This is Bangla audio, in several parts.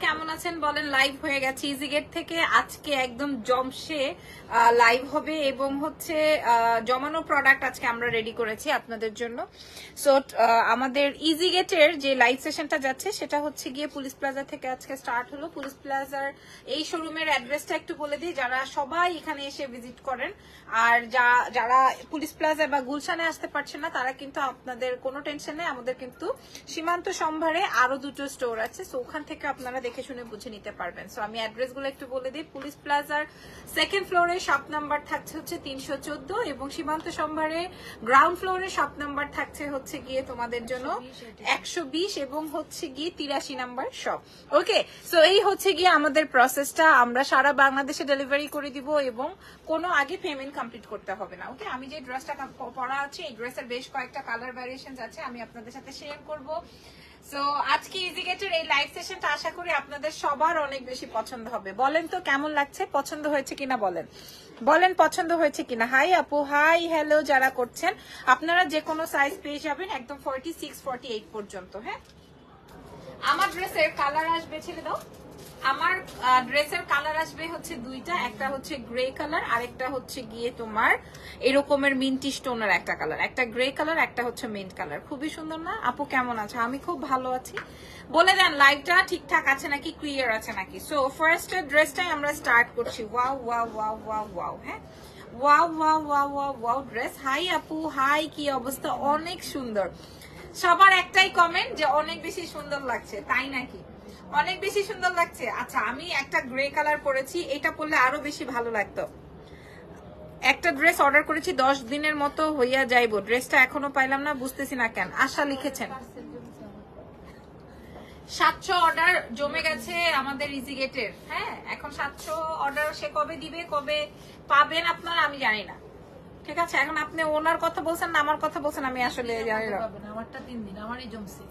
কেমন আছেন? বলেন লাইভ হয়ে গেছে ইজি গেট থেকে। আজকে একদম জমসে লাইভ হবে এবং হচ্ছে জমানো প্রোডাক্ট আজকে আমরা রেডি করেছি আপনাদের জন্য। সো আমাদের ইজি গেটের যে লাইভ সেশনটা যাচ্ছে, সেটা হচ্ছে গিয়ে পুলিশ প্লাজা থেকে আজকে স্টার্ট হলো। পুলিশ প্লাজার এই শোরুমের অ্যাড্রেসটা একটু বলে দিই, যারা সবাই এখানে এসে ভিজিট করেন। আর যা- যারা পুলিশ প্লাজা বা গুলশানে আসতে পারছেন না, তারা কিন্তু আপনাদের কোনো টেনশন নেই আমাদের কিন্তু সীমান্ত সম্ভারে আরও দুটো স্টোর আছে। সো ওখান থেকে আপনারা দেখে শুনে বুঝে নিতে পারবেন। সো আমি অ্যাড্রেসগুলো একটু বলে দিই। পুলিশ প্লাজার সেকেন্ড ফ্লোরে শপ নাম্বার থাকছে হচ্ছে তিনশো চোদ্দ এবং সীমান্ত সম্ভারে গ্রাউন্ড ফ্লোরে শপ নাম্বার থাকছে হচ্ছে গিয়ে তোমাদের জন্য একশো বিশ এবং হচ্ছে গিয়ে তিরাশি নাম্বার শপ ওকে সো এই হচ্ছে গিয়ে আমাদের প্রসেসটা আমরা সারা বাংলাদেশে ডেলিভারি করে দিব এবং কোনো আগে পেমেন্ট কমপ্লিট করতে হবে না। ওকে আমি যে ড্রেসটা পরা আছে, এই ড্রেসের বেশ কয়েকটা কালার ভ্যারিয়েশন আছে, আমি আপনাদের সাথে শেয়ার করব। সো আজকে ইজিগেটের এই লাইভ সেশনটা আশা করি আপনাদের সবার অনেক বেশি পছন্দ হবে। বলেন তো, কেমন লাগছে? পছন্দ হয়েছে কিনা বলেন? বলেন, পছন্দ হয়েছে কিনা? হাই আপু। হাই হ্যালো যারা করছেন। আপনারা যে কোনো সাইজ পেয়ে যাবেন একদম ফর্টি সিক্স ফর্টি এইট পর্যন্ত হ্যাঁ? আমার ড্রেসের কালার আসবে ছেলে দাও। আমার ড্রেসের কালার আসবে হচ্ছে দুইটা, একটা হচ্ছে গ্রে কালার আরেকটা হচ্ছে গিয়ে তোমার এরকমের মিন্টি স্টোনের একটা কালার একটা গ্রে কালার একটা হচ্ছে মিন্ট কালার খুবই সুন্দর না? আপু কেমন আছে? আমি খুব ভালো আছি। বলে দেন লাইভটা ঠিকঠাক আছে নাকি? ক্লিয়ার আছে নাকি? সো ফার্স্ট ড্রেসটাই আমরা স্টার্ট করছি। Wow wow wow wow wow হ্যাঁ? Wow wow wow wow wow dress hi আপু। হাই কি অবস্থা? অনেক সুন্দর। সবার একটাই কমেন্ট যে অনেক বেশি সুন্দর লাগছে। তাই নাকি? অনেক বেশি সুন্দর লাগছে। আচ্ছা আমি একটা গ্রে কালার পরেছি, এটা পরলে আরও বেশি ভালো লাগতো। একটা ড্রেস অর্ডার করেছি, দশ দিনের মতো হইয়া যাইবো। ড্রেসটা এখনও পাইলাম না, বুঝতেছি না কেন। আশা লিখেছেন। সাতশো অর্ডার জমে গেছে আমাদের ইজি গেটের হ্যাঁ এখন সাতশো অর্ডার সে কবে দিবে, কবে পাবেন আপনারা আমি জানি না। ঠিক আছে, এখন আপনি ওনার কথা বলছেন না, আমার কথা বলছেন, আমি আসলে জানি না। আমারটা তিন দিন, আমারই জমছে।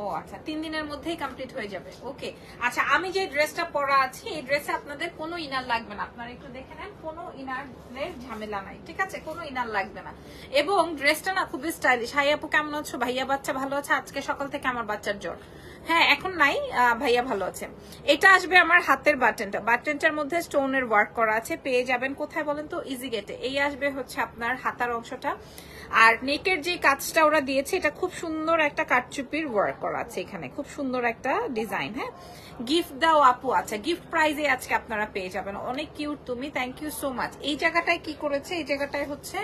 ও আচ্ছা তিন দিনের মধ্যেই কমপ্লিট হয়ে যাবে। ওকে আচ্ছা আমি যে ড্রেসটা পরা আছি, এই ড্রেসে আপনাদের কোনো ইনার লাগবে না। আপনারা একটু দেখে নেন, কোনো ইনারের ঝামেলা নাই, ঠিক আছে? কোনো ইনার লাগবে না। এবং ড্রেসটা না খুবই স্টাইলিশ হাই আপু, কেমন আছো? ভাইয়া বাচ্চা ভালো আছে? আজকে সকাল থেকে আমার বাচ্চার জ্বর। হ্যাঁ এখন নাই ভাইয়া ভালো আছে। এটা আসবে আমার হাতের বাটনটা বাটনটার মধ্যে স্টোনের ওয়ার্ক করা আছে, পেয়ে যাবেন। কোথায় বলেন তো? ইজি গেটে এই আসবে হচ্ছে আপনার হাতার অংশটা। আর নেকের যে কাজটা ওরা দিয়েছে, এটা খুব সুন্দর একটা কাটচুপির ওয়ার্ক করা আছে এখানে। খুব সুন্দর একটা ডিজাইন হ্যাঁ? গিফট দাও আপু আচ্ছা গিফট প্রাইজে আজকে আপনারা পেয়ে যাবেন। অনেক কিউট তুমি থ্যাংক ইউ সো মাচ এই জায়গাটায় কি করেছে? এই জায়গাটায় হচ্ছে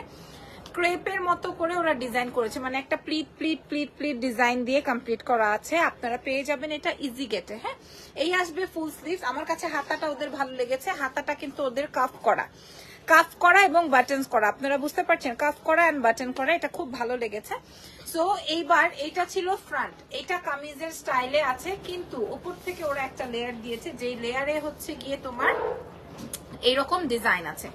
ক্রেপের মতো করে ওরা ডিজাইন করেছে। মানে একটা pleat pleat pleat pleat design দিয়ে কমপ্লিট করা আছে। আপনারা পেয়ে যাবেন এটা ইজি গেটে হ্যাঁ? এই আসবে ফুল স্লিভস আমার কাছে হাতাটা ওদের ভালো লেগেছে। হাতাটা কিন্তু ওদের কাফ করা। কাফ করা এবং বাটন করা। আপনারা বুঝতে পারছেন কাফ করা এন্ড বাটন করা, এটা খুব ভালো লেগেছে। সো এইবার এটা ছিল ফ্রন্ট এটা কামিজের স্টাইলে আছে, কিন্তু উপর থেকে ওরা একটা লেয়ার দিয়েছে, যেই লেয়ারে হচ্ছে গিয়ে তোমার এইরকম ডিজাইন আছে।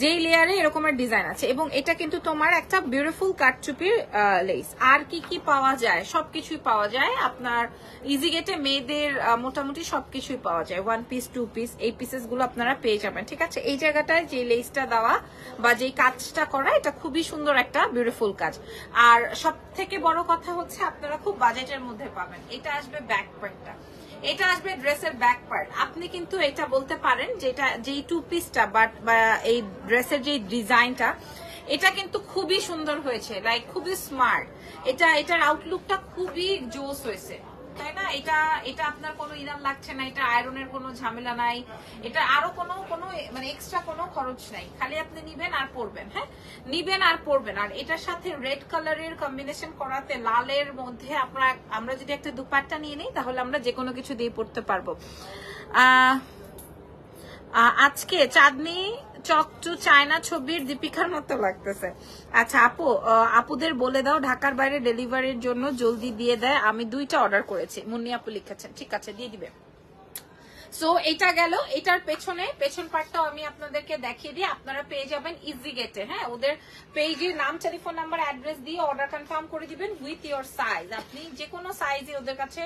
যেই লেয়ারে এরকমের ডিজাইন আছে। এবং এটা কিন্তু তোমার একটা বিউটিফুল কাটচুপির লেস আর কি কি পাওয়া যায়? সবকিছুই পাওয়া যায়। আপনার ইজি গেটে মেয়েদের মোটামুটি সবকিছুই পাওয়া যায়। ওয়ান পিস টু পিস এই পিসেসগুলো আপনারা পেয়ে যাবেন, ঠিক আছে? এই জায়গাটায় যে লেসটা দেওয়া বা যেই কাজটা করা, এটা খুবই সুন্দর একটা বিউটিফুল কাজ। আর সব থেকে বড় কথা হচ্ছে, আপনারা খুব বাজেটের মধ্যে পাবেন। এটা আসবে ব্যাক পার্টটা এটা আসবে ড্রেসের ব্যাক পার্ট আপনি কিন্তু এটা বলতে পারেন যেটা, যেই টু পিসটা বাট এই ড্রেসের যে ডিজাইনটা এটা কিন্তু খুবই সুন্দর হয়েছে লাইক খুবই স্মার্ট এটা, এটার আউটলুকটা খুবই জোস হয়েছে। তাই না? এটা এটা আপনার কোনো ইনার লাগছে না, এটা আয়রনের কোনো ঝামেলা নাই, এটা আরও কোনো কোনো মানে এক্সট্রা কোনো খরচ নাই। খালি আপনি নিবেন আর পরবেন হ্যাঁ? নিবেন আর পরবেন। আর এটার সাথে রেড কালারের কম্বিনেশন করাতে লালের মধ্যে আমরা আমরা যদি একটা দুপাট্টা নিয়ে নিই, তাহলে আমরা যে কোনো কিছু দিয়ে পড়তে পারব। আজকে চাঁদনি চকচু চায়না ছবির দীপিকার মতো লাগতেছে। আচ্ছা আপু আপুদের বলে দাও ঢাকার বাইরে ডেলিভারির জন্য জলদি দিয়ে দেয়। আমি দুইটা অর্ডার করেছি। মুন্নি আপু লিখেছেন। ঠিক আছে, দিয়ে দিবে। সো এটা গেল। এটার পেছনে, পেছন পার্টটাও আমি আপনাদেরকে দেখিয়ে দিই। আপনারা পেয়ে যাবেন ইজি গেটে হ্যাঁ? ওদের পেজে নাম টেলিফোন নাম্বার অ্যাড্রেস দিয়ে অর্ডার কনফার্ম করে দিবেন উইথ ইওর সাইজ আপনি যে কোনো সাইজে ওদের কাছে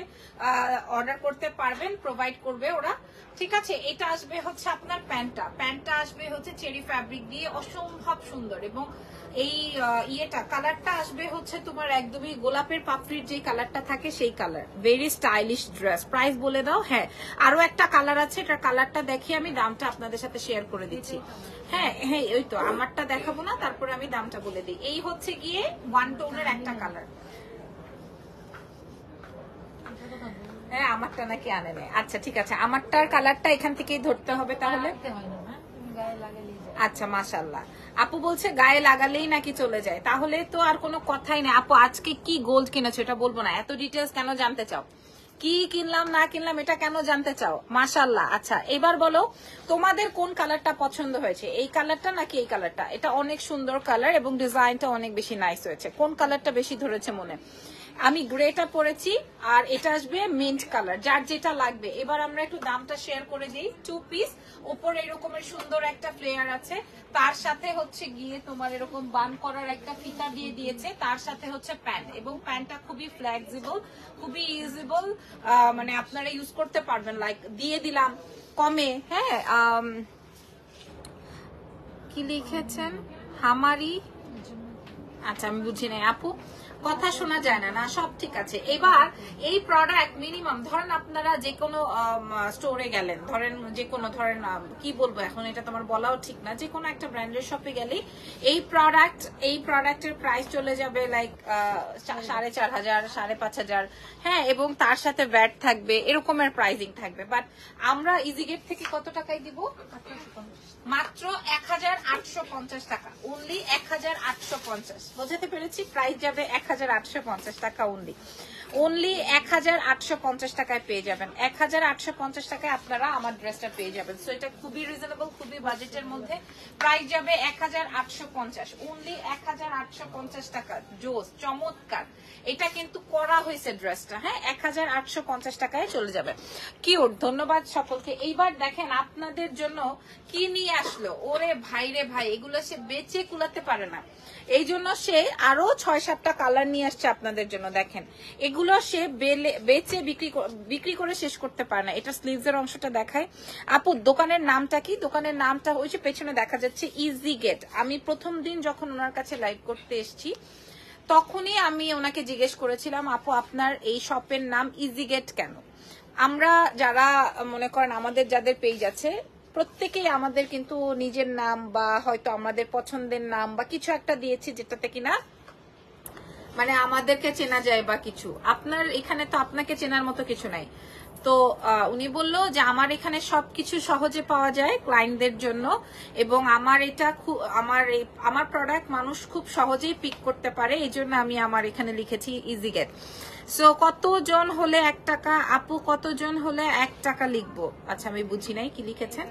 অর্ডার করতে পারবেন প্রোভাইড করবে ওরা। ঠিক আছে? এটা আসবে হচ্ছে আপনার প্যান্টটা। প্যান্টটা আসবে হচ্ছে চেরি ফ্যাব্রিক দিয়ে অসম্ভব সুন্দর এবং এই ইয়েটা কালারটা আসবে হচ্ছে তোমার একদমই গোলাপের পাপড়ির যে কালারটা থাকে সেই colour very stylish dress price বলে দাও হ্যাঁ। আরও একটা কালার আছে এটার কালারটা দেখে আমি দামটা আপনাদের সাথে শেয়ার করে দিচ্ছি। হ্যাঁ হ্যাঁ ওই তো আমারটা দেখাবো না তারপরে আমি দামটা বলে দিই। এই হচ্ছে গিয়ে ওয়ান টোনের একটা কালার হ্যাঁ আমারটা নাকি আনে নেই। আচ্ছা ঠিক আছে। আমারটার কালারটা এখান থেকেই ধরতে হবে তাহলে। হয় আচ্ছা মাশাল্লাহ আপু বলছে গায়ে লাগালেই নাকি চলে যায়। তাহলে তো আর কোনো কথাই নেই। আপু, আজকে কি গোল্ড কিনেছো এটা বলব না। এত ডিটেলস কেন জানতে চাও? কি কিনলাম, না কিনলাম, এটা কেন জানতে চাও? মাসাল্লাহ আচ্ছা এবার বলো, তোমাদের কোন কালারটা পছন্দ হয়েছে? এই কালারটা নাকি এই কালারটা এটা অনেক সুন্দর কালার এবং ডিজাইনটা অনেক বেশি নাইস হয়েছে। কোন কালারটা বেশি ধরেছে মনে? আমি গ্রেটা পরেছি, আর এটা আসবে মিন্ট কালার যার যেটা লাগবে। এবার আমরা একটু দামটা শেয়ার করে দিই টু পিস উপরে এরকমের সুন্দর একটা ফ্লেয়ার আছে। তার সাথে হচ্ছে গিয়ে তোমার এরকম বান করার একটা ফিতা দিয়ে দিয়েছে। তার সাথে হচ্ছে প্যান্ট এবং প্যান্টটা খুবই ফ্লেক্সিবল খুবই ইউজেবল মানে আপনারা ইউজ করতে পারবেন। লাইক দিয়ে দিলাম কমে হ্যাঁ কি লিখেছেন? হামারি? আচ্ছা আমি বুঝি নাই। আপু? কথা শোনা যায় না না, সব ঠিক আছে। এবার এই প্রোডাক্ট মিনিমাম ধরেন আপনারা যে কোনো স্টোরে গেলেন, ধরেন যে কোনো ধরেন কি বলব এখন এটা তোমার বলাও ঠিক না যে কোনো একটা ব্র্যান্ডের শপে গেলে এই প্রোডাক্ট এই প্রোডাক্টের প্রাইস চলে যাবে লাইক সাড়ে চার হাজার, সাড়ে পাঁচ হাজার হ্যাঁ এবং তার সাথে ব্যাট থাকবে, এরকমের প্রাইজিং থাকবে। বাট আমরা ইজিগেট থেকে কত টাকায় দিব? মাত্র এক হাজার আটশো পঞ্চাশ টাকা অনলি এক হাজার আটশো পঞ্চাশ। বোঝাতে পেরেছি? প্রাইস যাবে এক হাজার আটশো পঞ্চাশ টাকা অনলি অনলি এক হাজার আটশো পঞ্চাশ টাকায় পেয়ে যাবেন। এক হাজার আটশো পঞ্চাশ টাকায় আপনারা আমার ড্রেসটা পেয়ে যাবেন। সো এটা খুবই রিজনেবল খুবই বাজেটের মধ্যে। প্রাইস যাবে এক হাজার আটশো পঞ্চাশ। অনলি এক হাজার আটশো পঞ্চাশ টাকা। জোস, চমৎকার। এটা কিন্তু করা হয়েছে ড্রেসটা হ্যাঁ? এক হাজার আটশো পঞ্চাশ টাকায় চলে যাবে। কিউট ধন্যবাদ সকলকে। এইবার দেখেন আপনাদের জন্য কি নিয়ে আসলো? ওরে ভাই রে ভাই, এগুলো সে বেচে কুলাতে পারে না। এই জন্য সে আরও ছয় সাতটা কালার নিয়ে আসছে আপনাদের জন্য, দেখেন। এগুলো সে বেচে বিক্রি বিক্রি করে শেষ করতে পারে না। এটা স্লিভস এর অংশটা দেখায়। আপু, দোকানের নামটা কি? দোকানের নামটা হয়েছে পেছনে দেখা যাচ্ছে ইজি গেট আমি প্রথম দিন যখন ওনার কাছে লাইভ করতে এসেছি, তখনই আমি ওনাকে জিজ্ঞেস করেছিলাম, আপু, আপনার এই শপের নাম ইজি গেট কেন? আমরা যারা মনে করেন আমাদের যাদের পেজ আছে প্রত্যেকেই আমাদের কিন্তু নিজের নাম বা হয়তো আমাদের পছন্দের নাম বা কিছু একটা দিয়েছি যেটাতে কিনা মানে আমাদেরকে চেনা যায় বা কিছু। আপনার এখানে তো আপনাকে চেনার মতো কিছু নাই। তো উনি বলল যে আমার এখানে সবকিছু সহজে পাওয়া যায় ক্লায়েন্টদের জন্য এবং আমার এটা খুব আমার আমার প্রোডাক্ট মানুষ খুব সহজেই পিক করতে পারে। এই জন্য আমি আমার এখানে লিখেছি ইজি গেট সো কতজন হলে এক টাকা? আপু কতজন হলে এক টাকা লিখব? আচ্ছা আমি বুঝি নাই কি লিখেছেন?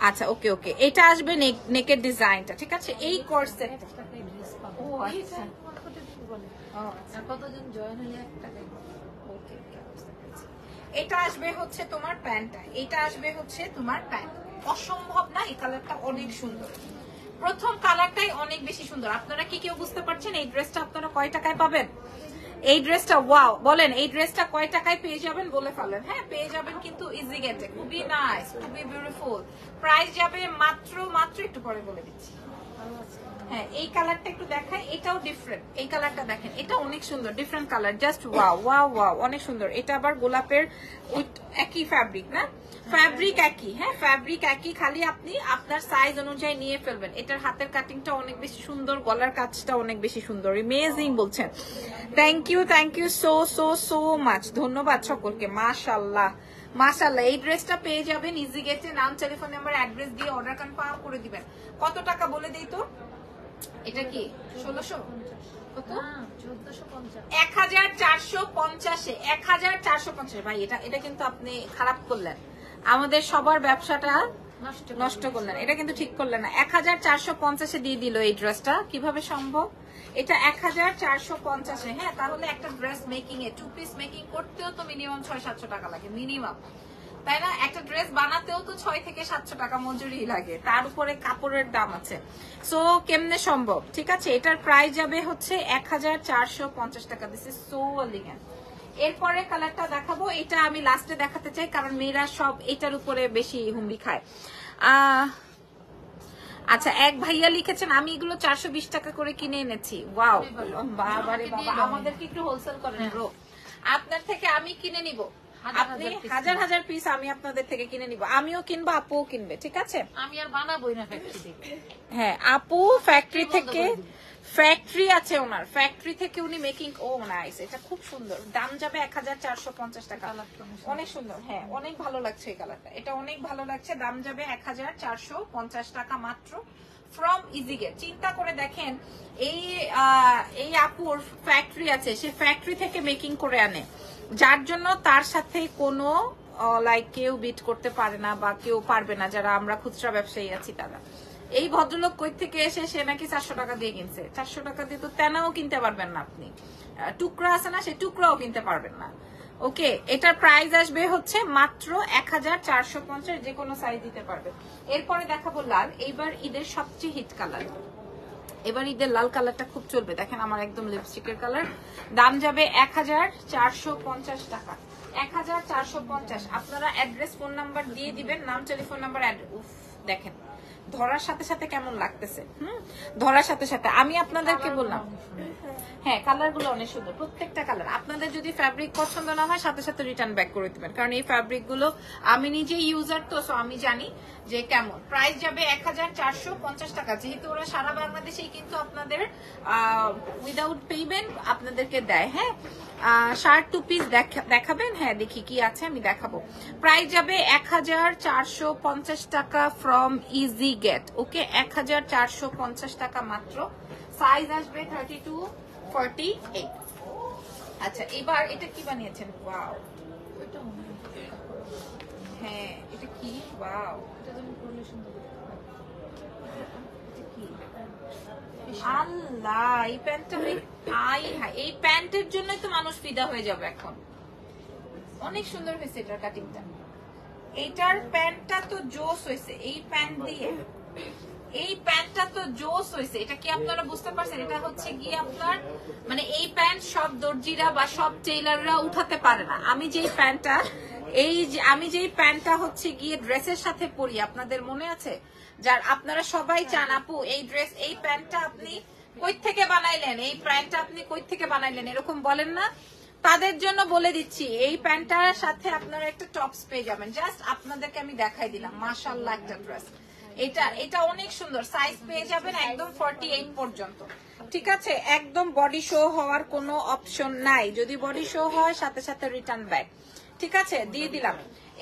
আচ্ছা ওকে ওকে। এটা আসবে নেকের ডিজাইনটা ঠিক আছে? এই আচ্ছা। আচ্ছা। বুঝতে পেরেছি। এটা আসবে হচ্ছে তোমার প্যান্টটা। এটা আসবে হচ্ছে তোমার প্যান্ট। অসম্ভব না? এই কালারটা অনেক সুন্দর। প্রথম কালারটাই অনেক বেশি সুন্দর। আপনারা কি কেউ বুঝতে পারছেন? এই ড্রেসটা আপনারা কয় টাকায় পাবেন? এই ড্রেসটা ওয়াও বলেন, এই ড্রেসটা কয় টাকায় পেয়ে যাবেন বলে ফেলেন? হ্যাঁ পেয়ে যাবেন কিন্তু ইজি গেটে খুবই নাইস খুবই বিউটিফুল প্রাইস যাবে মাত্র মাত্র একটু পরে বলে দিচ্ছি। হ্যাঁ এই কালারটা একটু দেখাই, এটাও ডিফারেন্ট এই কালারটা দেখেন, এটা অনেক সুন্দর different colour just wow wow wow অনেক সুন্দর। এটা আবার গোলাপের একই ফ্যাব্রিক না? ফ্যাব্রিক একই হ্যাঁ ফ্যাব্রিক একই, খালি আপনি আপনার সাইজ অনুযায়ী নিয়ে ফেলবেন। এটার হাতের কাটিংটা অনেক বেশি সুন্দর, গলার কাজটা অনেক বেশি সুন্দর ইমেজিং বলছেন। Thank you thank you so so so much ধন্যবাদ সকলকে মাশাল্লাহ মাশাল্লাহ এই ড্রেসটা পেয়ে যাবেন ইজি গেটে নাম টেলিফোন নাম্বার অ্যাড্রেস দিয়ে অর্ডার কনফার্ম করে দিবেন। কত টাকা বলে দিই তো এটা কি? ষোলোশো? কত? না চোদ্দশো পঞ্চাশ। এক হাজার চারশো পঞ্চাশে এক হাজার চারশো পঞ্চাশ। ভাই এটা এটা কিন্তু আপনি খারাপ করলেন। আমাদের সবার ব্যবসাটা নষ্ট নষ্ট করলেন। এটা কিন্তু ঠিক করলেন না। এক হাজার চারশো পঞ্চাশে দিয়ে দিল এই ড্রেসটা। কীভাবে সম্ভব? এটা এক হাজার চারশো পঞ্চাশে। হ্যাঁ তাহলে একটা dress making a two piece making করতেও তো মিনিমাম ছয় সাতশো টাকা লাগে মিনিমাম তাই না? একটা ড্রেস বানাতেও তো ছয় থেকে সাতশো টাকা মজুরি লাগে। তার উপরে কাপড়ের দাম আছে। সো কেমনে সম্ভব? ঠিক আছে এটার প্রাইস যাবে হচ্ছে এক হাজার চারশো পঞ্চাশ টাকা। দিস ইজ সো এরপরে কালারটা দেখাবো। এটা আমি লাস্টে দেখাতে চাই কারণ মেয়েরা সব এটার উপরে বেশি হুমড়ি খায়। আহ আচ্ছা এক ভাইয়া লিখেছেন আমি এগুলো চারশো বিশ টাকা করে কিনে এনেছি। ওয়াও বাবা। আমাদেরকে একটু হোলসেল করেন আপনার থেকে আমি কিনে নিব। আপনি হাজার হাজার পিস আমি আপনাদের থেকে কিনে নিব। আমিও কিনবো আপুও কিনবে ঠিক আছে? আমি আর বানাবোই না ফ্যাক্টরি থেকে। হ্যাঁ আপু ফ্যাক্টরি থেকে ফ্যাক্টরি আছে ওনার। ফ্যাক্টরি থেকে উনি মেকিং ও নাইস এটা খুব সুন্দর। দাম যাবে এক হাজার চারশো পঞ্চাশ টাকা। অনেক অনেক সুন্দর হ্যাঁ অনেক ভালো লাগছে এই কালারটা এটা অনেক ভালো লাগছে দাম যাবে এক হাজার চারশো পঞ্চাশ টাকা মাত্র। ফ্রম ইজিগেট চিন্তা করে দেখেন, এই এই আপুর ফ্যাক্টরি আছে, সে ফ্যাক্টরি থেকে মেকিং করে আনে। যার জন্য তার সাথে কোনো লাইক কেউ বিট করতে পারে না বা কেউ পারবে না, যারা আমরা খুচরা ব্যবসায়ী আছি তারা। এই ভদ্রলোক কই থেকে এসে সে নাকি চারশো টাকা দিয়ে কিনছে? চারশো টাকা দিয়ে তো তেনাও কিনতে পারবেন না আপনি। টুকরা আছে না সেই টুকরাও কিনতে পারবেন না। ওকে, এটার প্রাইস আসবে হচ্ছে মাত্র এক হাজার চারশো পঞ্চাশ, যে কোনো সাইজ দিতে পারবে। এরপরে দেখাবো লাল, এইবার ঈদের সবচেয়ে হিট কালার এবার ঈদের লাল কালারটা খুব চলবে। দেখেন আমার একদম লিপস্টিকের কালার দাম যাবে এক হাজার চারশো পঞ্চাশ টাকা। এক হাজার চারশো পঞ্চাশ, আপনারা অ্যাড্রেস ফোন নাম্বার দিয়ে দিবেন, নাম টেলিফোন নাম্বার দেখেন। ধরার সাথে সাথে কেমন লাগতেছে? হুম? ধরার সাথে সাথে। আমি আপনাদেরকে বললাম। হ্যাঁ কালারগুলো অনেক সুন্দর। প্রত্যেকটা কালার আপনাদের যদি ফ্যাব্রিক পছন্দ না হয় সাথে সাথে রিটার্ন ব্যাক করে দিবেন। কারণ এই ফ্যাব্রিকগুলো আমি নিজে ইউজার তো so আমি জানি যে কেমন। প্রাইস যাবে এক হাজার চারশো পঞ্চাশ টাকা। যেহেতু ওরা সারা বাংলাদেশেই কিন্তু আপনাদের উইদাউট পেমেন্ট আপনাদেরকে দেয় হ্যাঁ? শার্ট টু পিস দেখাবেন? হ্যাঁ দেখি কি আছে আমি দেখাবো। প্রাইস যাবে এক হাজার চারশো পঞ্চাশ টাকা ফ্রম ইজি গেট ওকে এক হাজার চারশো পঞ্চাশ টাকা মাত্র। সাইজ আসবে থার্টি টু আচ্ছা এবার এটা কি বানিয়েছেন? ওয়াও হয়। এটা কি? ওয়াও। এটা আল্লাহ, এই প্যান্টটা আই হায়, এই প্যান্টের জন্যই তো মানুষ ফিদা হয়ে যাবে এখন। অনেক সুন্দর হয়েছে এটার কাটিংটা। এইটার প্যান্টটা তো জোস হয়েছে, এই প্যান্ট দিয়ে। এই প্যান্টটা তো জোস হয়েছে, এটা কি আপনারা বুঝতে পারছেন? এটা হচ্ছে গিয়ে আপনার মানে এই প্যান্ট সব দর্জিরা বা সব টেইলাররা উঠাতে পারে না। আমি যেই প্যান্টটা এই যে আমি যেই প্যান্টটা হচ্ছে গিয়ে ড্রেসের সাথে পরি আপনাদের মনে আছে? যার আপনারা সবাই চান আপু এই ড্রেস এই প্যান্টটা আপনি কই থেকে বানাইলেন? এই প্যান্টটা আপনি কই থেকে বানাইলেন? এরকম বলেন না। তাদের জন্য বলে দিচ্ছি এই প্যান্টটার সাথে আপনারা একটা টপস পেয়ে যাবেন। জাস্ট আপনাদেরকে আমি দেখাই দিলাম মাশাল্লাহ একটা ড্রেস। এটা এটা অনেক সুন্দর সাইজ পেয়ে যাবেন একদম ফর্টি এইট পর্যন্ত। ঠিক আছে? একদম বডি শো হওয়ার কোনো অপশন নাই। যদি বডি শো হয় সাথে সাথে রিটার্ন ব্যাক ঠিক আছে? দিয়ে দিলাম।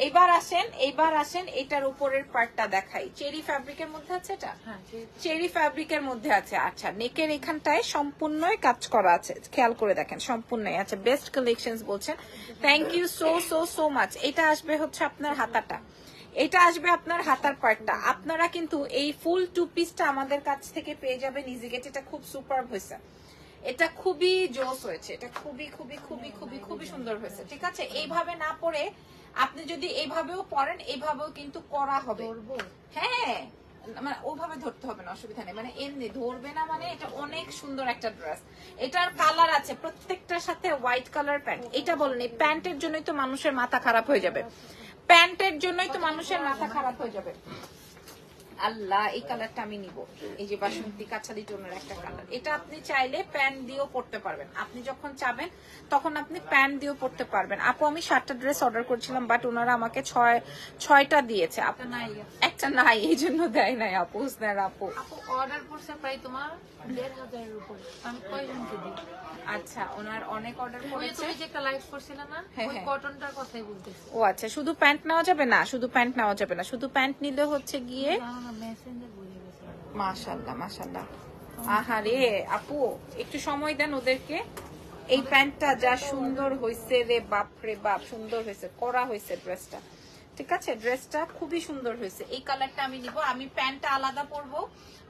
এইবার আসেন এইবার আসেন এটার উপরের পার্টটা দেখাই। চেরি ফ্যাব্রিকের মধ্যে আছে এটা? হ্যাঁ চেরি ফ্যাব্রিকের মধ্যে আছে। আচ্ছা নেকের এখানটায় সম্পূর্ণই কাজ করা আছে। খেয়াল করে দেখেন সম্পূর্ণই আচ্ছা বেস্ট কালেকশন বলছেন। Thank you so so so much এটা আসবে হচ্ছে আপনার হাতাটা। এটা আসবে আপনার হাতার পার্টটা। আপনারা কিন্তু এই ফুল টু পিসটা আমাদের কাছ থেকে পেয়ে যাবেন। ইজিগেট এটা খুব সুপার হয়েছে। এটা খুবই জোস হয়েছে এটা খুবই খুবই খুবই খুবই খুবই সুন্দর হয়েছে ঠিক আছে? এইভাবে না পরে আপনি যদি এইভাবেও পরেন এইভাবেও কিন্তু করা হবে। হ্যাঁ মানে ওভাবে ধরতে হবে না অসুবিধা নেই। মানে এমনি ধরবে না মানে এটা অনেক সুন্দর একটা ড্রেস। এটার কালার আছে প্রত্যেকটার সাথে হোয়াইট কালার প্যান্ট এটা বলেন এই প্যান্টের জন্যই তো মানুষের মাথা খারাপ হয়ে যাবে। প্যান্টের জন্যই তো মানুষের মাথা খারাপ হয়ে যাবে। আল্লাহ এই কালারটা আমি নিব। এই যে বাসন্তী কাছালি টোনের একটা কালার এটা আপনি চাইলে প্যান্ট দিয়েও পড়তে পারবেন। আপনি যখন চাবেন তখন আপনি প্যান্ট দিয়েও পড়তে পারবেন। আপু আমি সাতটা ড্রেস অর্ডার করেছিলাম বাট ওনারা আমাকে ছয় ছয়টা দিয়েছে। আপু একটা নাই এই জন্য দেয় নাই আপু হুসনের আপু? আপু অর্ডার করছে প্রায় তোমার দেড় হাজারের উপরে। আমি কয়জনকে দিই? আচ্ছা ওনার অনেক অর্ডার করেছে। তুমি যে একটা লাইভ করছিলে না হ্যাঁ, ওই হ্যাঁ। কটনটার কথাই বলতেছি। ও আচ্ছা শুধু প্যান্ট নেওয়া যাবে না? শুধু প্যান্ট নেওয়া যাবে না? শুধু প্যান্ট নিলে হচ্ছে গিয়ে মাশাল্লাহ মাশাল্লাহ আহারে, আপু, একটু সময় দেন ওদেরকে। এই প্যান্টটা যা সুন্দর হয়েছে রে বাপ রে বাপ, সুন্দর হয়েছে করা হয়েছে ড্রেসটা। ঠিক আছে? ড্রেসটা খুবই সুন্দর হয়েছে এই কালারটা আমি নিব, আমি প্যান্টটা আলাদা পরবো,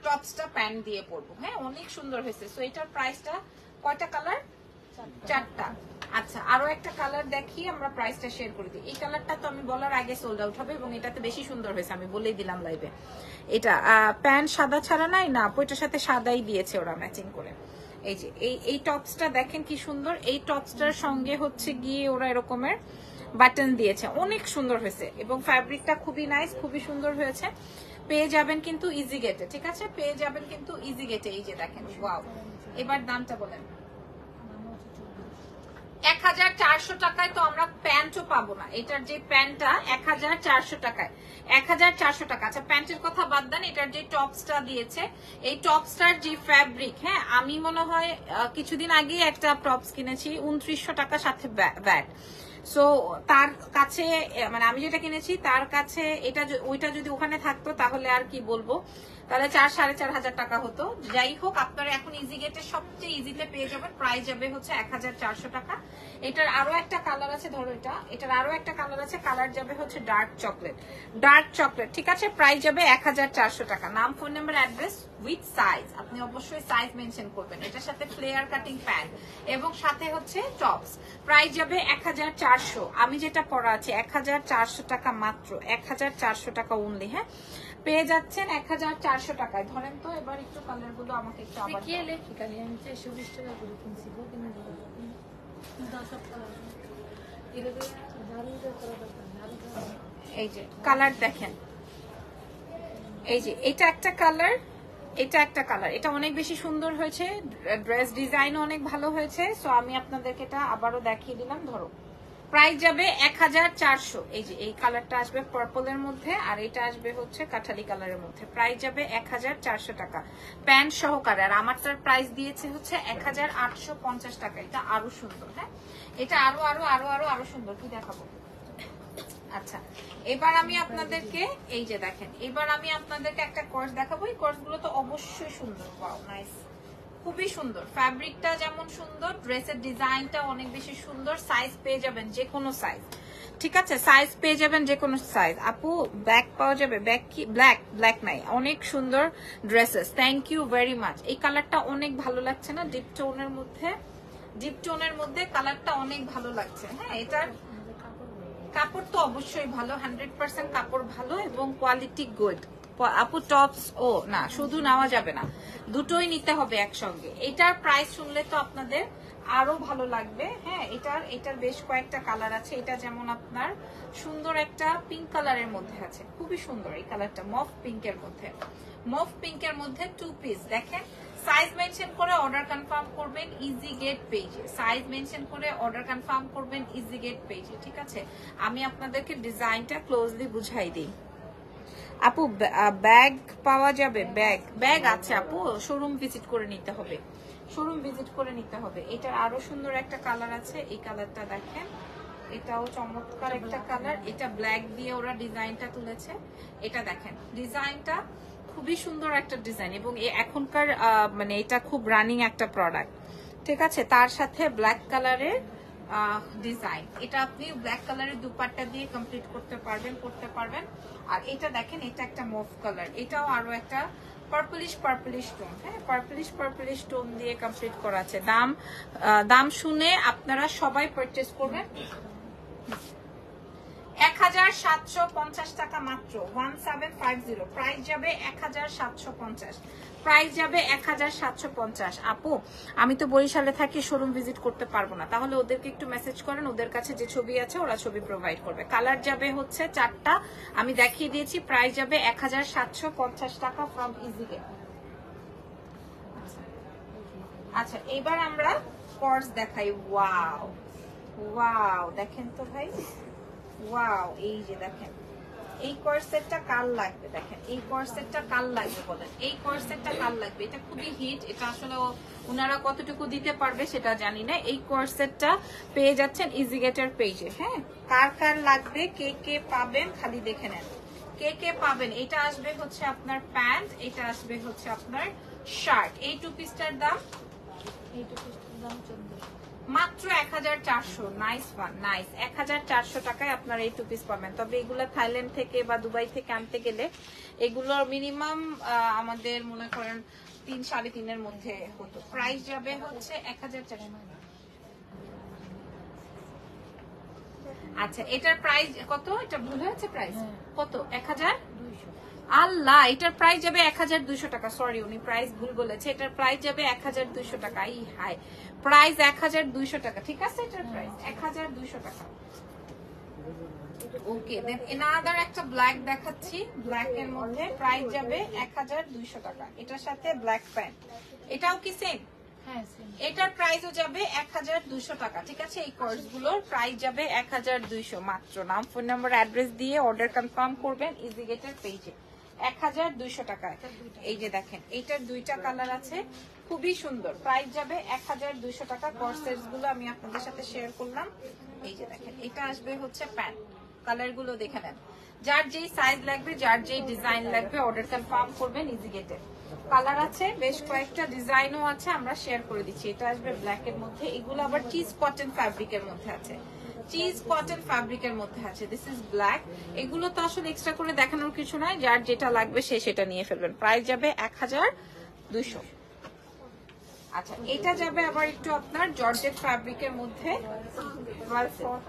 টপসটা প্যান্ট দিয়ে পরবো। হ্যাঁ অনেক সুন্দর হয়েছে সো এটার প্রাইসটা কয়টা কালার? চারটা। আচ্ছা আরও একটা কালার দেখি, আমরা প্রাইসটা শেয়ার করে দিই। এই কালারটা তো আমি বলার আগে সোল্ড আউট হবে এবং এটাতে বেশি সুন্দর হয়েছে, আমি বলেই দিলাম লাইভে এটা প্যান্ট সাদা ছাড়া নাই? না ওইটার সাথে সাদাই দিয়েছে ওরা ম্যাচিং করে। এই যে, এই এই টপসটা দেখেন কি সুন্দর। এই টপসটার সঙ্গে হচ্ছে গিয়ে ওরা এরকমের বাটন দিয়েছে। অনেক সুন্দর হয়েছে এবং ফ্যাব্রিকটা খুবই নাইস খুবই সুন্দর হয়েছে। পেয়ে যাবেন কিন্তু ইজি গেটে ঠিক আছে? পেয়ে যাবেন কিন্তু ইজি গেটে এই যে দেখেন ওয়াও এবার দামটা বলেন। এক হাজার চারশো টাকায় তো আমরা প্যান্টও পাবো না। এটার যে প্যান্টটা এক হাজার চারশো টাকায়। এক হাজার চারশো টাকা। আচ্ছা প্যান্টের কথা বাদ দেন, এটার যে টপসটা দিয়েছে, এই টপসটার যে ফ্যাব্রিক হ্যাঁ আমি মনে হয় কিছুদিন আগে একটা টপস কিনেছি, উনত্রিশশো টাকা সাথে ব্যাট সো তার কাছে মানে আমি যেটা কিনেছি, তার কাছে এটা ওইটা যদি ওখানে থাকতো, তাহলে আর কি বলব? তাহলে চার, সাড়ে চার হাজার টাকা হতো। যাই হোক, আপনারা এখন ইজি গেটে সবচেয়ে ইজিতে পেয়ে যাবেন। প্রাইস যাবে হচ্ছে এক হাজার চারশো টাকা। এটার আরও একটা কালার আছে, ধরো এটা। এটার আরও একটা কালার আছে কালার যাবে হচ্ছে ডার্ক চকলেট ডার্ক চকলেট ঠিক আছে? প্রাইস যাবে এক হাজার চারশো টাকা। নাম phone number address with size আপনি অবশ্যই সাইজ মেনশন করবেন। এটার সাথে ফ্লেয়ার কাটিং প্যান্ট এবং সাথে হচ্ছে টপস প্রাইস যাবে এক হাজার চারশো। আমি যেটা পরা আছে, এক হাজার চারশো টাকা মাত্র। এক হাজার চারশো টাকা অনলি হ্যাঁ? পেয়ে যাচ্ছেন এক হাজার চারশো টাকায়। ধরেন তো এবার একটু কালারগুলো আমাকে একটু আবার কি আমি বিশ টাকা করে কিনছি এই যে কালার দেখেন। এই যে এটা একটা কালার এটা একটা কালার। এটা অনেক বেশি সুন্দর হয়েছে ড্রেস ডিজাইন অনেক ভালো হয়েছে। সো আমি আপনাদেরকে এটা আবারও দেখিয়ে দিলাম ধরো। প্রাইস যাবে এক হাজার চারশো। এই যে, এই কালারটা আসবে পার্পলের মধ্যে আর এটা আসবে হচ্ছে কাঠালি কালারের মধ্যে। প্রাইস যাবে এক হাজার চারশো টাকা। প্যান্ট সহকারে আর আমারটার প্রাইস দিয়েছে হচ্ছে এক হাজার আটশো পঞ্চাশ টাকা। এটা আরও সুন্দর হ্যাঁ? এটা আরও আরও আরও আরও আরও সুন্দর। কি দেখাবো? আচ্ছা এবার আমি আপনাদেরকে, এই যে দেখেন, এবার আমি আপনাদেরকে একটা কোর্স দেখাবো। এই কোর্সগুলো তো অবশ্যই সুন্দর। ওয়াও নাইস খুবই সুন্দর। ফ্যাব্রিকটা যেমন সুন্দর ড্রেসের ডিজাইনটা অনেক বেশি সুন্দর সাইজ পেয়ে যাবেন যে কোনো সাইজ ঠিক আছে? সাইজ পেয়ে যাবেন যে কোনো সাইজ আপু ব্যাক পাওয়া যাবে? ব্যাক কি? ব্ল্যাক ব্ল্যাক নাই। অনেক সুন্দর dresses thank you very much এই কালারটা অনেক ভালো লাগছে না? ডিপ টোনের মধ্যে? ডিপ টোনের মধ্যে কালারটা অনেক ভালো লাগছে। হ্যাঁ এটার কাপড় তো অবশ্যই ভালো। হান্ড্রেড পার্সেন্ট কাপড় ভালো এবং কোয়ালিটি গুড আপু টপস ও, না, শুধু নেওয়া যাবে না। দুটোই নিতে হবে একসঙ্গে। এটার প্রাইস শুনলে তো আপনাদের আরও ভালো লাগবে। হ্যাঁ এটার এটার বেশ কয়েকটা কালার আছে। এটা যেমন আপনার সুন্দর একটা পিঙ্ক কালারের মধ্যে আছে। খুবই সুন্দর এই কালারটা মফ পিঙ্কের মধ্যে। মফ পিঙ্কের মধ্যে টু পিস দেখেন সাইজ মেনশন করে অর্ডার কনফার্ম করবেন ইজি গেট পেজে সাইজ মেনশন করে অর্ডার কনফার্ম করবেন ইজি গেট পেজে ঠিক আছে? আমি আপনাদেরকে ডিজাইনটা ক্লোজলি বুঝাই দিই। আপু ব্যাগ পাওয়া যাবে? ব্যাগ ব্যাগ আছে আপু শোরুম ভিজিট করে নিতে হবে। শোরুম ভিজিট করে নিতে হবে। এটার আরও সুন্দর একটা কালার আছে। এই কালারটা দেখেন। এটাও চমৎকার একটা কালার এটা ব্ল্যাক দিয়ে ওরা ডিজাইনটা তুলেছে। এটা দেখেন ডিজাইনটা খুবই সুন্দর একটা ডিজাইন এবং এখনকার মানে এটা খুব রানিং একটা প্রোডাক্ট ঠিক আছে? তার সাথে ব্ল্যাক কালারের ডিজাইন এটা আপনি ব্ল্যাক কালারের দিয়ে কমপ্লিট করতে পারবেন করতে পারবেন। আর এটা দেখেন, এটা একটা কালার এটাও আরও একটা পার্পলিশ পার্পলিশ হ্যাঁ পার্পলিশ পার্পলিশ দিয়ে কমপ্লিট করা আছে। দাম দাম শুনে আপনারা সবাই পারচেস করবেন। এক হাজার সাতশো পঞ্চাশ টাকা মাত্র। One seven five zero price যাবে এক হাজার সাতশো পঞ্চাশ। প্রাইস যাবে এক হাজার সাতশো পঞ্চাশ। আপু, আমি তো বরিশালে থাকি শোরুম ভিজিট করতে পারব না। তাহলে ওদেরকে একটু মেসেজ করেন, ওদের কাছে যে ছবি আছে ওরা ছবি প্রোভাইড করবে। কালার যাবে হচ্ছে চারটা। আমি দেখিয়ে দিয়েছি প্রাইস যাবে এক হাজার সাতশো পঞ্চাশ টাকা ফ্রম ইজিকে আচ্ছা এবার আমরা পার্স দেখাই। ওয়াও ওয়াও দেখেন তো ভাই। ওয়াও এই যে দেখেন। এই কোর্সেটটা কাল লাগবে দেখেন? এই কোর্সেটটা কাল লাগবে বলেন? এই কোর্সেটটা কাল লাগবে? এটা খুবই হিট এটা আসলে ওনারা কতটুকু দিতে পারবে সেটা জানি না। এই কোর্সেটটা পেয়ে যাচ্ছেন ইজিগেটের পেজে হ্যাঁ? কার কার লাগবে? কে কে পাবেন? খালি দেখে নেন। কে কে পাবেন? এটা আসবে হচ্ছে আপনার প্যান্ট এটা আসবে হচ্ছে আপনার শার্ট এই টু পিসটার দাম? এইটুকু দাম চোদ্দশো। মাত্র এক হাজার চারশো নাইস ওয়ান নাইস এক হাজার চারশো টাকায় আপনার এই টু পিস পাবেন। তবে এগুলো থাইল্যান্ড থেকে বা দুবাই থেকে আনতে গেলে এগুলোর মিনিমাম আমাদের মনে করেন তিন সাড়ে তিনের মধ্যে হতো। প্রাইস যাবে হচ্ছে এক হাজার চারশো। আচ্ছা এটার প্রাইস কত? এটা ভুল হয়েছে প্রাইস হ্যাঁ। কত? এক হাজার দুইশো। আল্লাহ এটার প্রাইস যাবে এক হাজার দুইশো টাকা। সরি উনি প্রাইস ভুল বলেছে। এটার প্রাইস যাবে এক হাজার দুইশো টাকা। ই হাই প্রাইস এক হাজার দুইশো টাকা। ঠিক আছে? এটার প্রাইস এক হাজার দুইশো টাকা। ওকে দেন এনাদার একটা ব্ল্যাক দেখাচ্ছি। ব্ল্যাক এর মধ্যে প্রাইস যাবে এক হাজার দুইশো টাকা। এটার সাথে ব্ল্যাক প্যান্ট এটাও কি সেম হ্যাঁ এটার প্রাইসও যাবে এক হাজার দুইশো টাকা। ঠিক আছে? এই কোর্সগুলোর প্রাইস যাবে এক হাজার দুইশো। মাত্র নাম ফোন নাম্বার অ্যাড্রেস দিয়ে অর্ডার কনফার্ম করবেন। ইজি গেটের পেজে এক হাজার দুইশো টাকায় এই যে দেখেন, এইটার দুইটা কালার আছে। খুবই সুন্দর। প্রাইস যাবে এক হাজার দুইশো টাকা। কোর্সেসগুলো আমি আপনাদের সাথে শেয়ার করলাম। এই যে দেখেন, এটা আসবে হচ্ছে প্যান্ট। কালারগুলো দেখে নেন। যার যেই সাইজ লাগবে, যার যেই ডিজাইন লাগবে অর্ডার কনফার্ম করবেন ইজি গেটে কালার আছে, বেশ কয়েকটা ডিজাইনও আছে, আমরা শেয়ার করে দিচ্ছি। এটা আসবে ব্ল্যাক এর মধ্যে। এগুলো আবার চিজ কটন ফ্যাব্রিকের মধ্যে আছে। চিজ কটন ফ্যাব্রিকের মধ্যে আছে। দিস ইজ ব্ল্যাক এগুলো তো আসলে এক্সট্রা করে দেখানোর কিছু নয় যার যেটা লাগবে সে সেটা নিয়ে ফেলবেন। প্রাইস যাবে এক হাজার দুশো আচ্ছা এটা যাবে আবার একটু আপনার জর্জেট ফ্যাব্রিকের মধ্যে।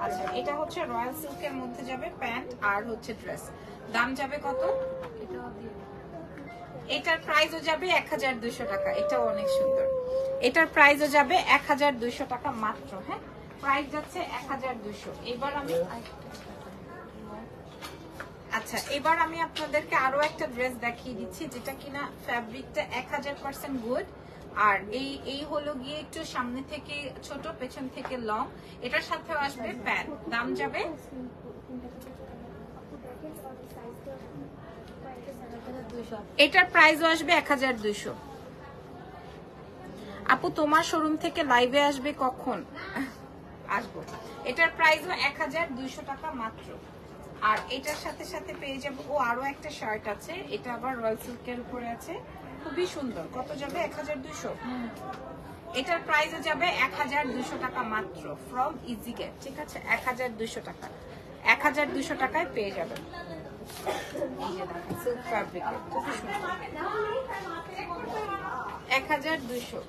আচ্ছা এটা হচ্ছে রয়্যাল সিল্কের মধ্যে যাবে প্যান্ট আর হচ্ছে ড্রেস। দাম যাবে কত। এটার প্রাইসও যাবে এক হাজার দুইশো টাকা। এটাও অনেক সুন্দর। এটার প্রাইসও যাবে এক হাজার দুইশো টাকা মাত্র হ্যাঁ? প্রাইস যাচ্ছে এক হাজার দুইশো। এবার আমি আচ্ছা এবার আমি আপনাদেরকে আরও একটা ড্রেস দেখিয়ে দিচ্ছি যেটা কিনা ফ্যাব্রিকটা এক হাজার পার্সেন্ট গুড আর এই এই হলো গিয়ে একটু সামনে থেকে ছোট পেছন থেকে লং এটার সাথেও আসবে প্যান্ট দাম যাবে এটার প্রাইসও আসবে এক হাজার দুইশো। আপু তোমার শোরুম থেকে লাইভে আসবে কখন? আসব। এটার প্রাইসও এক হাজার দুইশো টাকা মাত্র। আর এটার সাথে সাথে পেয়ে যাব ও আরও একটা শার্ট আছে এটা আবার রয়্যাল সিল্কের উপরে আছে। খুবই সুন্দর। কত যাবে? এক হাজার দুইশো। হ্যাঁ এটার প্রাইসও যাবে এক হাজার দুইশো টাকা মাত্র ফ্রম ইজি গেট ঠিক আছে? এক হাজার দুইশো টাকা। এক হাজার দুইশো টাকায় পেয়ে যাবেন। এক হাজার দুইশো।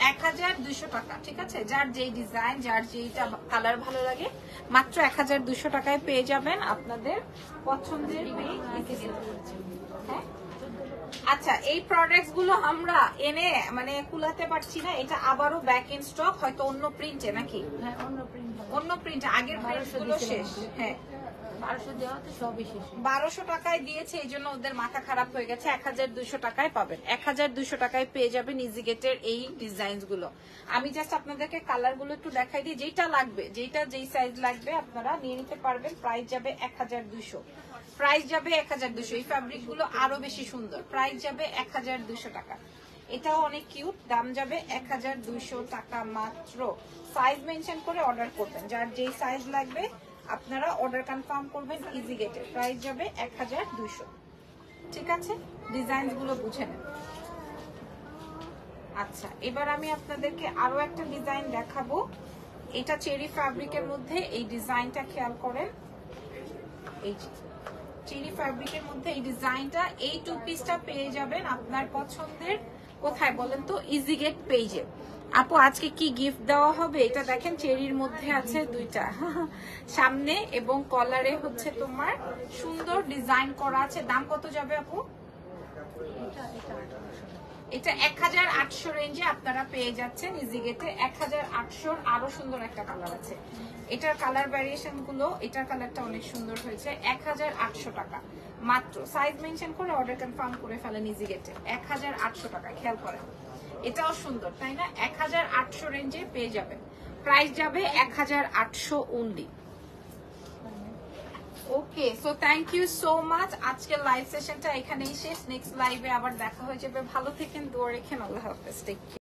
এক হাজার দুইশো টাকা ঠিক আছে? যার যেই ডিজাইন যার যেইটা কালার ভালো লাগে মাত্র এক হাজার দুইশো টাকায় পেয়ে যাবেন আপনাদের পছন্দের হ্যাঁ? আচ্ছা এই প্রোডাক্টসগুলো আমরা এনে মানে কুলাতে পারছি না এটা আবারও ব্যাক ইন স্টক হয়তো অন্য প্রিন্টে নাকি? হ্যাঁ অন্য প্রিন্ট অন্য প্রিন্ট আগের প্রিন্টগুলো শেষ। হ্যাঁ। বারোশো টাকায় দিয়েছে, এই জন্য ওদের মাথা খারাপ হয়ে গেছে। এক হাজার দুইশো টাকায় পাবেন। এক হাজার দুইশো টাকায় পেয়ে যাবেন ইজিগেটের এই ডিজাইনগুলো। আমি জাস্ট আপনাদেরকে কালারগুলো একটু দেখাই দিই। যেটা লাগবে যেটা যেই সাইজ লাগবে, আপনারা নিয়ে নিতে পারবেন। প্রাইস যাবে এক হাজার দুইশো প্রাইস যাবে এক হাজার দুশো। এই ফ্যাব্রিকগুলো আরও বেশি সুন্দর। প্রাইস যাবে এক হাজার দুইশো টাকা। এটাও অনেক কিউট দাম যাবে এক হাজার দুইশো টাকা মাত্র। সাইজ মেনশন করে অর্ডার করবেন। যার যেই সাইজ লাগবে আপনারা অর্ডার কনফার্ম করবেন ইজি গেটে প্রাইস যাবে এক হাজার দুইশো। ঠিক আছে? ডিজাইনগুলো বুঝে নেন। আচ্ছা এবার আমি আপনাদেরকে আরও একটা ডিজাইন দেখাবো। এটা চেরি ফ্যাব্রিকের মধ্যে এই ডিজাইনটা খেয়াল করেন। এই চেরি ফ্যাব্রিকের মধ্যে এই ডিজাইনটা এই টু পিসটা পেয়ে যাবেন আপনার পছন্দের। কোথায় বলেন তো? ইজি গেট পেজে আপু, আজকে কি গিফট দেওয়া হবে? এটা দেখেন, চেরির মধ্যে আছে দুইটা। সামনে এবং কলারে হচ্ছে তোমার সুন্দর ডিজাইন করা আছে। দাম কত যাবে আপু? এটা এক হাজার আটশো রেঞ্জে আপনারা পেয়ে যাচ্ছেন ইজি গেটে এক হাজার আটশোর আরও সুন্দর একটা কালার আছে। এটার কালার ভ্যারিয়েশনগুলো, এটার কালারটা অনেক সুন্দর হয়েছে। এক হাজার আটশো টাকা। মাত্র সাইজ মেনশন করে অর্ডার কনফার্ম করে ফেলেন ইজি গেটে এক হাজার আটশো টাকা, খেয়াল করেন। এটাও সুন্দর, তাই না? এক হাজার আটশো রেঞ্জে পেয়ে যাবেন। প্রাইস যাবে এক হাজার আটশো only okay so thank you so much আজকের লাইভ সেশনটা এখানেই শেষ। নেক্সট লাইভে আবার দেখা হয়ে যাবে। ভালো থেকেন, দোয়া রেখেন। আল্লাহ হাফেজ। টেক